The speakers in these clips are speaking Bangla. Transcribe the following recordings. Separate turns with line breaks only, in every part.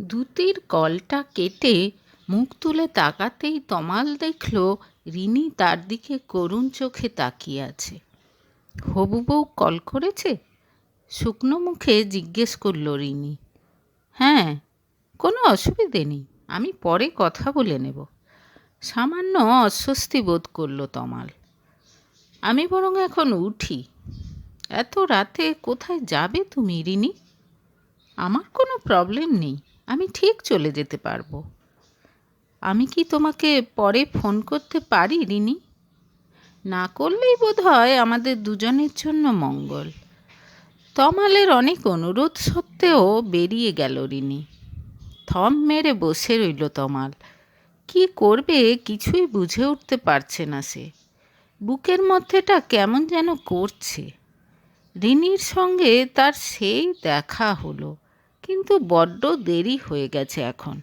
দুতির কলটা কেটে মুখ তুলে তাকাতেই তমাল দেখল, রিনি তার দিকে করুণ চোখে তাকিয়ে আছে। হবু বউ কল করেছে? শুকনো মুখে জিজ্ঞেস করল রিনি। হ্যাঁ কোনো অসুবিধে নেই, আমি পরে কথা বলে নেব। সামান্য অস্বস্তি বোধ করল তমাল। আমি বরং এখন উঠি। এত রাতে কোথায় যাবে তুমি, রিনি? আমার কোনো প্রবলেম নেই। আমি ঠিক চলে যেতে পারব। আমি কি তোমাকে পরে ফোন করতে পারি, রিনি? না করলেই বোধ হয় আমাদের দুজনের জন্য মঙ্গল। তমালের অনেক অনুরোধ সত্ত্বেও বেরিয়ে গেল রিনি। থম মেরে বসে রইল তমাল। কি করবে কিছুই বুঝে উঠতে পারছে না সে। বুকের মধ্যেটা কেমন যেন করছে। রিনির সঙ্গে তার সেই দেখা হলো। কিন্তু বড্ড দেরি হয়ে গেছে এখন।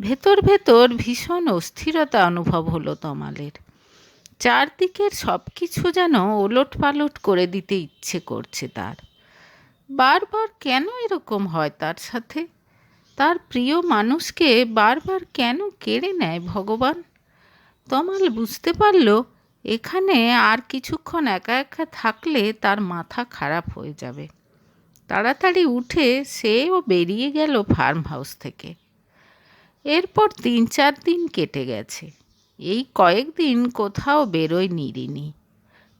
ভেতর ভেতর ভীষণ অস্থিরতা অনুভব হলো তমালের। চারদিকের সব কিছু যেন ওলট পালট করে দিতে ইচ্ছে করছে তার। বারবার কেন এরকম হয় তার সাথে? তার প্রিয় মানুষকে বারবার কেন কেড়ে নেয় ভগবান? তমাল বুঝতে পারল, এখানে আর কিছুক্ষণ একা একা থাকলে তার মাথা খারাপ হয়ে যাবে। তাড়াতাড়ি উঠে সেও বেরিয়ে গেল ফার্ম হাউস থেকে। এরপর তিন চার দিন কেটে গেছে। এই কয়েকদিন কোথাও বেরোয় নিরিনি।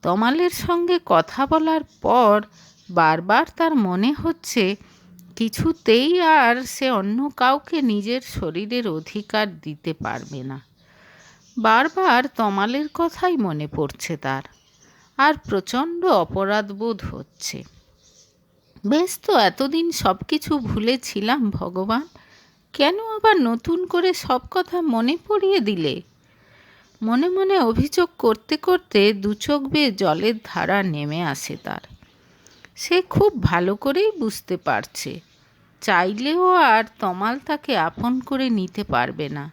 তমালের সঙ্গে কথা বলার পর বারবার তার মনে হচ্ছে কিছুতেই আর সে অন্য কাউকে নিজের শরীরের অধিকার দিতে পারবে না। বারবার তমালের কথাই মনে পড়ছে তার। আর প্রচণ্ড অপরাধবোধ হচ্ছে। বেশ তো, এতদিন সব কিছু ভুলেছিলাম ভগবান। কেন আবার নতুন করে সব কথা মনে পড়িয়ে দিলে? মনে মনে অভিযোগ করতে করতে দু চোখ বেয়ে জলের ধারা নেমে আসে তার। সে খুব ভালো করেই বুঝতে পারছে। চাইলেও আর তমাল তাকে আপন করে নিতে পারবে না।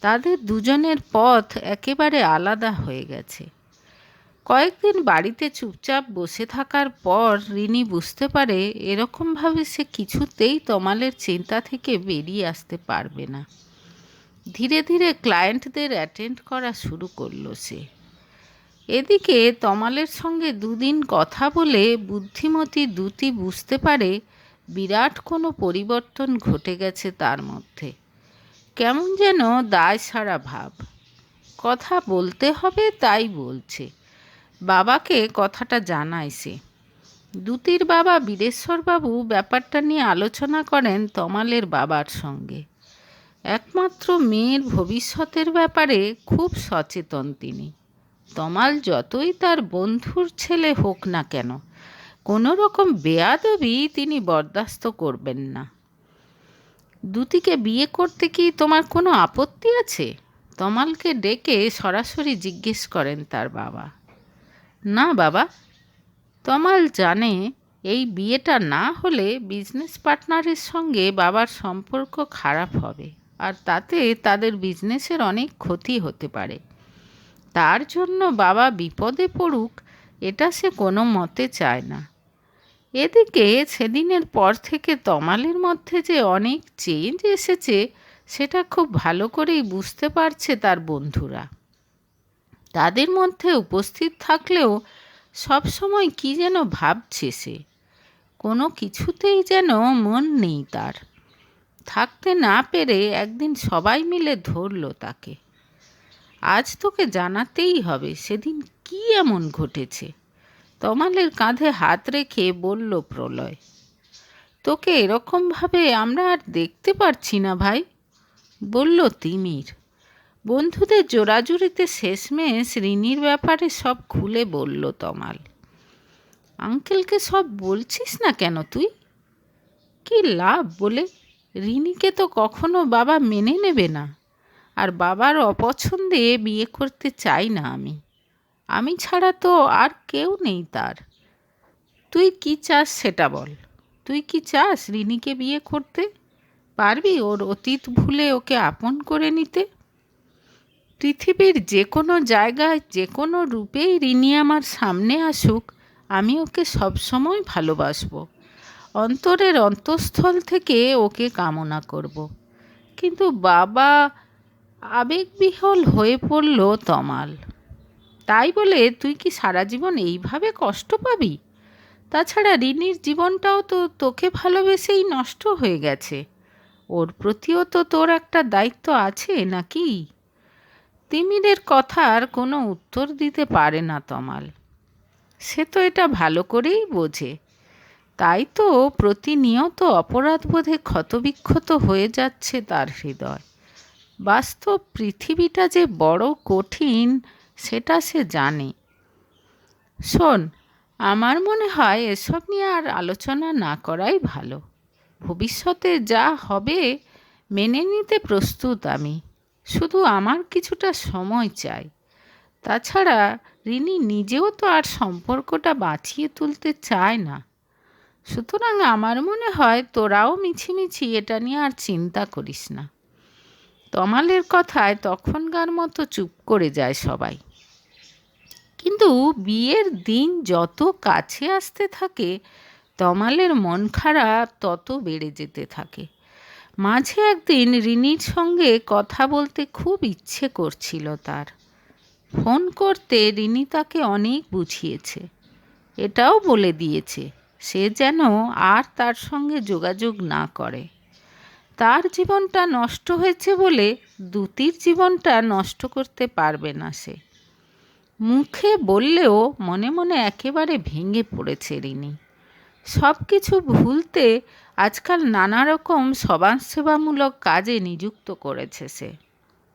তাদের দুজনের পথ একেবারে আলাদা হয়ে গেছে। কয়েকদিন বাড়িতে চুপচাপ বসে থাকার পর রিনি বুঝতে পারে এরকমভাবে সে কিছুতেই তমালের চিন্তা থেকে বেরিয়ে আসতে পারবে না। ধীরে ধীরে ক্লায়েন্টদের অ্যাটেন্ড করা শুরু করল সে। এদিকে তমালের সঙ্গে দুদিন কথা বলে বুদ্ধিমতী দুটি বুঝতে পারে বিরাট কোনো পরিবর্তন ঘটে গেছে তার মধ্যে। কেমন যেন দায় সারা ভাব। কথা বলতে হবে, তাই বলছে। বাবাকে কথাটা জানায় সে। দুতির বাবা বীরেশ্বরবাবু ব্যাপারটা নিয়ে আলোচনা করেন তমালের বাবার সঙ্গে। একমাত্র মেয়ের ভবিষ্যতের ব্যাপারে খুব সচেতন তিনি। তমাল যতই তার বন্ধুর ছেলে হোক না কেন কোনো রকম বেয়াদবি তিনি বরদাস্ত করবেন না। দুতিকে বিয়ে করতে কি তোমার কোনো আপত্তি আছে? তমালকে ডেকে সরাসরি জিজ্ঞেস করেন তার বাবা। না, বাবা। তমাল জানে এই বিয়েটা না হলে বিজনেস পার্টনারের সঙ্গে বাবার সম্পর্ক খারাপ হবে আর তাতে তাদের বিজনেসের অনেক ক্ষতি হতে পারে। তার জন্য বাবা বিপদে পড়ুক, এটা সে কোনো মতে চায় না। এদিকে সেদিনের পর থেকে তমালের মধ্যে যে অনেক চেঞ্জ এসেছে, সেটা খুব ভালো করেই বুঝতে পারছে তার বন্ধুরা। তাদের মধ্যে উপস্থিত থাকলেও সব সময় কি যেন ভাবছে সে। কোনো কিছুতেই যেন মন নেই তার। থাকতে না পেরে একদিন সবাই মিলে ধরল তাকে। আজ তোকে জানাতেই হবে সেদিন কি এমন ঘটেছে। তমালের কাঁধে হাত রেখে বলল প্রলয়, তোকে এরকমভাবে আমরা আর দেখতে পারছি না ভাই, বলল তিমির। বন্ধুদের জোড়াজুড়িতে শেষমেশ রিনির ব্যাপারে সব খুলে বলল তমাল। আঙ্কেলকে সব বলছিস না কেন তুই? কি লাভ বলে? রিনিকে তো কখনো বাবা মেনে নেবে না। আর বাবার অপছন্দে বিয়ে করতে চাই না আমি। আমি ছাড়া তো আর কেউ নেই তার। তুই কি চাস সেটা বল। তুই কি চাস রিনিকে বিয়ে করতে? পারবি ওর অতীত ভুলে ওকে আপন করে নিতে? পৃথিবীর যে কোনো জায়গায় যে কোনো রূপেই রিনি আমার সামনে আসুক, আমি ওকে সবসময় ভালোবাসবো। অন্তরের অন্তঃস্থল থেকে ওকে কামনা করব। কিন্তু বাবা আবেগবিহল হয়ে পড়ল তমাল। তাই বলে তুই কি সারা জীবন এইভাবে কষ্ট পাবি? তাছাড়া রিনির জীবনটাও তো তোকে ভালোবেসেই নষ্ট হয়ে গেছে। ওর প্রতিও তো তোর একটা দায়িত্ব আছে নাকি? তিমিরের কথার কোনো উত্তর দিতে পারে না তমাল। সে তো এটা ভালো করেই বোঝে। তাই তো প্রতিনিয়ত অপরাধবোধে ক্ষতবিক্ষত হয়ে যাচ্ছে তার হৃদয়। বাস্তব পৃথিবীটা যে বড় কঠিন, সেটা সে জানে। শোন, আমার মনে হয় এসব নিয়ে আর আলোচনা না করাই ভালো। ভবিষ্যতে যা হবে মেনে নিতে প্রস্তুত আমি। শুধু আমার কিছুটা সময় চাই। তাছাড়া রিনি নিজেও তো আর সম্পর্কটা বাঁচিয়ে তুলতে চায় না। সুতরাং আমার মনে হয় তোরাও মিছিমিছি এটা নিয়ে আর চিন্তা করিস না। তমালের কথায় তখনকার মতো চুপ করে যায় সবাই। কিন্তু বিয়ের দিন যত কাছে আসতে থাকে, তমালের মন খারাপ তত বেড়ে যেতে থাকে। মাঝে একদিন রিনির সঙ্গে কথা বলতে খুব ইচ্ছে করছিল তার। ফোন করতে রিনি তাকে অনেক বুঝিয়েছে। এটাও বলে দিয়েছে, সে যেন আর তার সঙ্গে যোগাযোগ না করে। তার জীবনটা নষ্ট হয়েছে বলে দুতির জীবনটা নষ্ট করতে পারবে না সে। মুখে বললেও মনে মনে একেবারে ভেঙে পড়েছে রিনি। সব কিছু ভুলতে আজকাল নানা রকম সমাজসেবামূলক কাজে নিযুক্ত করেছে সে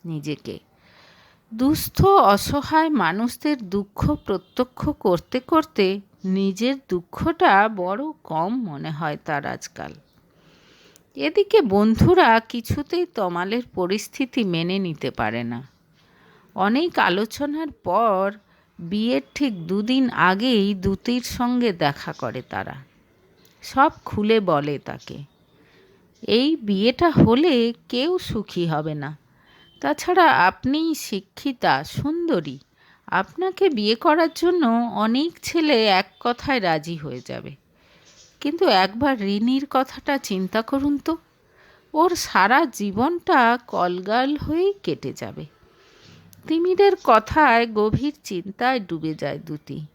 নিজেকে। দুস্থ, অসহায় মানুষদের দুঃখ প্রত্যক্ষ করতে করতে নিজের দুঃখটা বড় কম মনে হয় তার আজকাল। এদিকে বন্ধুরা কিছুতেই তমালের পরিস্থিতি মেনে নিতে পারে না। অনেক আলোচনার পর বিয়ের ঠিক দুদিন আগেই দুতির সঙ্গে দেখা করে তারা। সব খুলে বলে তাকে। এই বিয়েটা হলে কেউ সুখী হবে না। তাছাড়া আপনি শিক্ষিতা, সুন্দরী। আপনাকে বিয়ে করার জন্য অনেক ছেলে এক কথায় রাজি হয়ে যাবে। কিন্তু একবার ঋণীর কথাটা চিন্তা করুন তো। ওর সারা জীবনটা কলগাল হয়েই কেটে যাবে। তিমিদের কথায় গভীর চিন্তায় ডুবে যায় দুটি।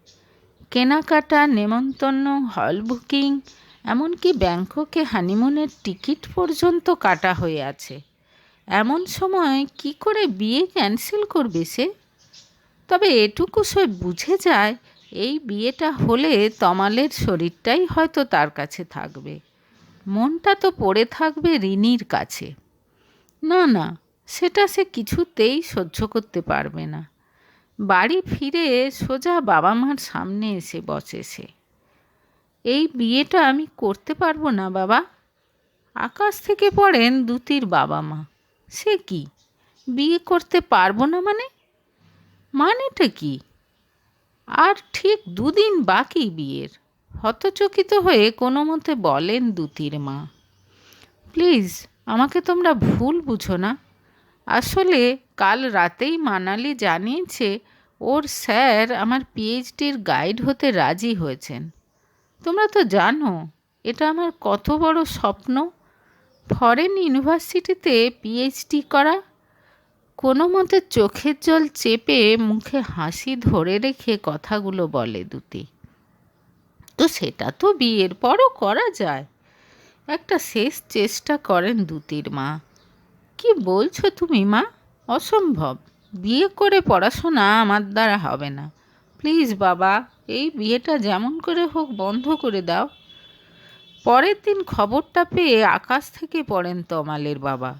কেনাকাটা, নেমন্তন্ন, হল বুকিং এমনকি ব্যাংককে হানিমুনের টিকিট পর্যন্ত কাটা হয়ে আছে। এমন সময় কি করে বিয়ে ক্যান্সেল করবে সে? তবে এটুকু সে বুঝে যায়, এই বিয়েটা হলে তমালের শরীরটাই হয়তো তার কাছে থাকবে। মনটা তো পড়ে থাকবে রিনির কাছে। না না, সেটা সে কিছুতেই সহ্য করতে পারবে না। বাড়ি ফিরে সোজা বাবা মার সামনে এসে বসে সে। এই বিয়েটা আমি করতে পারব না, বাবা। আকাশ থেকে পড়েন দুতির বাবা মা। সে কি? বিয়ে করতে পারব না মানে? মানেটা কি? আর ঠিক দুদিন বাকি বিয়ের। হতচকিত হয়ে কোনো মতে বলেন দুতির মা, প্লিজ, আমাকে তোমরা ভুল বুঝো না। আসলে কাল রাতেই মানালি জানিয়েছে, ওর স্যার আমার পিএইচডির গাইড হতে রাজি হয়েছেন। তোমরা তো জানো, এটা আমার কত বড় স্বপ্ন। ফরেন ইউনিভার্সিটিতে পিএইচডি করা, কোনো মতে চোখের জল চেপে মুখে হাসি ধরে রেখে কথাগুলো বলে দুটি। তো সেটা তো বিয়ের পরও করা যায়। একটা শেষ চেষ্টা করেন দুতির মা। কি বলছো তুমি মা? অসম্ভব। বিয়ে করে পড়াশোনা আমার দ্বারা হবে না। প্লিজ বাবা এই বিয়েটা যেমন করে হোক বন্ধ করে দাও। পরের দিন খবরটা পেয়ে আকাশ থেকে পড়েন তমালের বাবা।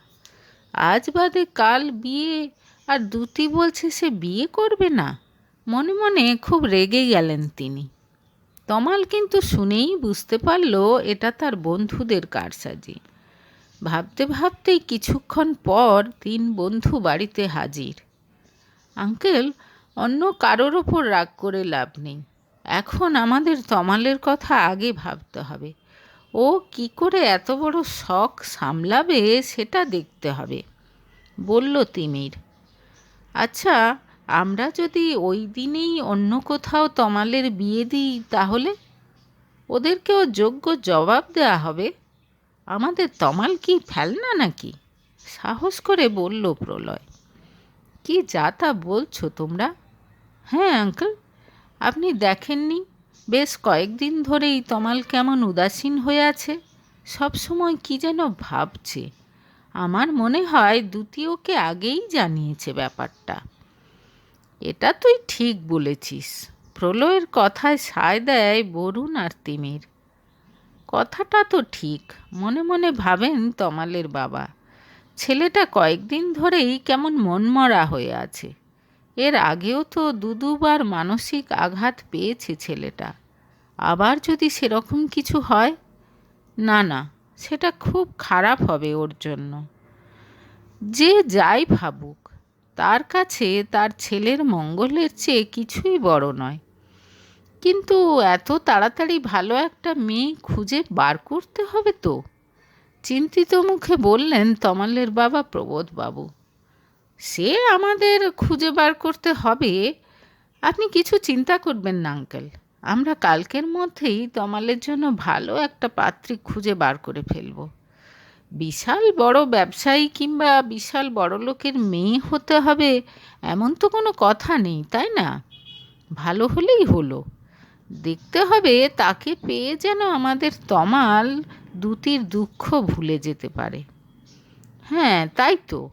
আজ বাদে কাল বিয়ে, আর দুতি বলছে সে বিয়ে করবে না। মনে মনে খুব রেগে গেলেন তিনি। তমাল কিন্তু শুনেই বুঝতে পারল এটা তার বন্ধুদের কারসাজি। ভাবতে ভাবতেই কিছুক্ষণ পর তিন বন্ধু বাড়িতে হাজির। আঙ্কেল, অন্য কারোর ওপর রাগ করে লাভ নেই। এখন আমাদের তমালের কথা আগে ভাবতে হবে। ও কি করে এত বড় শখ সামলাবে সেটা দেখতে হবে, বলল তিমির। আচ্ছা আমরা যদি ওই দিনেই অন্য কোথাও তমালের বিয়ে দিই তাহলে? ওদেরকেও যোগ্য জবাব দেওয়া হবে। আমাদের তমাল কি ফেলনা নাকি? সাহস করে বলল প্রলয়। কি যা তা বলছো তোমরা? হ্যাঁ আঙ্কেল। আপনি দেখেননি? বেশ কয়েকদিন ধরেই তমাল কেমন উদাসীন হয়ে আছে। সব সময় কি যেন ভাবছে। আমার মনে হয় দ্বিতীয়কে আগেই জানিয়েছে ব্যাপারটা। এটা তুই ঠিক বলেছিস। প্রলয়ের কথায় সায় দেয় বরুণ আর তিমির। কথাটা তো ঠিক, মনে মনে ভাবেন তমালের বাবা। ছেলেটা কয়েকদিন ধরেই কেমন মনমরা হয়ে আছে। এর আগেও তো দু দুবার মানসিক আঘাত পেয়েছে ছেলেটা। আবার যদি সেরকম কিছু হয়? না না, সেটা খুব খারাপ হবে ওর জন্য। যে যাই ভাবুক, তার কাছে তার ছেলের মঙ্গলের চেয়ে কিছুই বড় নয়। কিন্তু এত তাড়াতাড়ি ভালো একটা মেয়ে খুঁজে বার করতে হবে তো? চিন্তিত মুখে বললেন তমালের বাবা প্রবোধবাবু। সে আমাদের খুঁজে বার করতে হবে। আপনি কিছু চিন্তা করবেন না, আঙ্কেল। আমরা কালকের মধ্যেই তমালের জন্য ভালো একটা পাত্রী খুঁজে বার করে ফেলব। বিশাল বড় ব্যবসায়ী কিংবা বিশাল বড় লোকের মেয়ে হতে হবে এমন তো কোনো কথা নেই, তাই না? ভালো হলেই হলো। দেখতে হবে তাকে পেয়ে যেন আমাদের তমাল দুতির দুঃখ ভুলে যেতে পারে। হ্যাঁ তাই তো।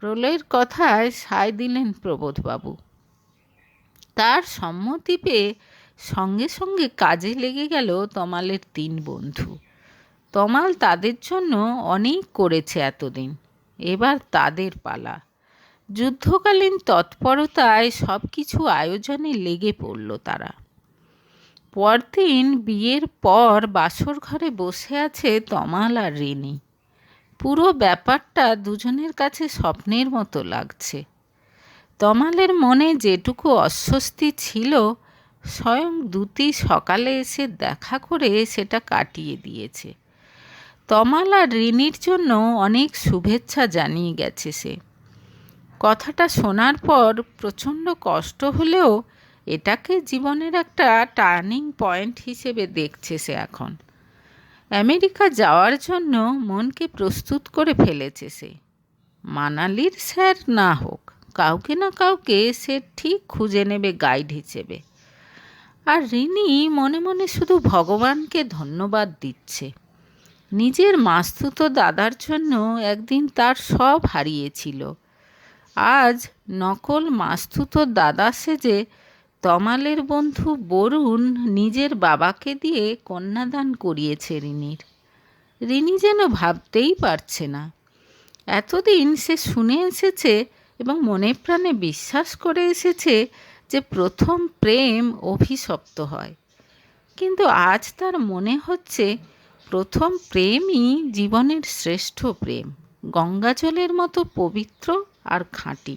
প্রলয়ের কথায় সায় দিলেন প্রবোধবাবু। তার সম্মতি পেয়ে সঙ্গে সঙ্গে কাজে লেগে গেল তমালের তিন বন্ধু। তমাল তাদের জন্য অনেক করেছে এতদিন। এবার তাদের পালা। যুদ্ধকালীন তৎপরতায় সব কিছু আয়োজনে লেগে পড়ল তারা। পরদিন বিয়ের পর বাসর ঘরে বসে আছে তমাল আর রিনি। পুরো ব্যাপারটা দুজনের কাছে স্বপ্নের মতো লাগছে। তমালের মনে যেটুকু অস্বস্তি ছিল, স্বয়ং দুটি সকালে এসে দেখা করে সেটা কাটিয়ে দিয়েছে। তমাল আর রিনির জন্য অনেক শুভেচ্ছা জানিয়ে গেছে সে। কথাটা শোনার পর প্রচণ্ড কষ্ট হলেও এটাকে জীবনের একটা টার্নিং পয়েন্ট হিসেবে দেখছে সে এখন। আমেরিকা যাওয়ার জন্য মনকে প্রস্তুত করে ফেলেছে সে। মানালির স্যার না হোক, কাউকে না কাউকে সে ঠিক খুঁজে নেবে গাইড হিসেবে। আর রিনি মনে মনে শুধু ভগবানকে ধন্যবাদ দিচ্ছে। নিজের মাস্তুত দাদার জন্য একদিন তার সব হারিয়েছিল। আজ নকল মাস্তুত দাদা সেজে তমালের বন্ধু বরুণ নিজের বাবাকে দিয়ে কন্যাদান করিয়েছে রিনির। রিনি যেন ভাবতেই পারছে না। এতদিন সে শুনে এসেছে এবং মনে প্রাণে বিশ্বাস করে এসেছে যে প্রথম প্রেম অভিশপ্ত হয়। কিন্তু আজ তার মনে হচ্ছে প্রথম প্রেমই জীবনের শ্রেষ্ঠ প্রেম। গঙ্গাজলের মতো পবিত্র আর খাঁটি।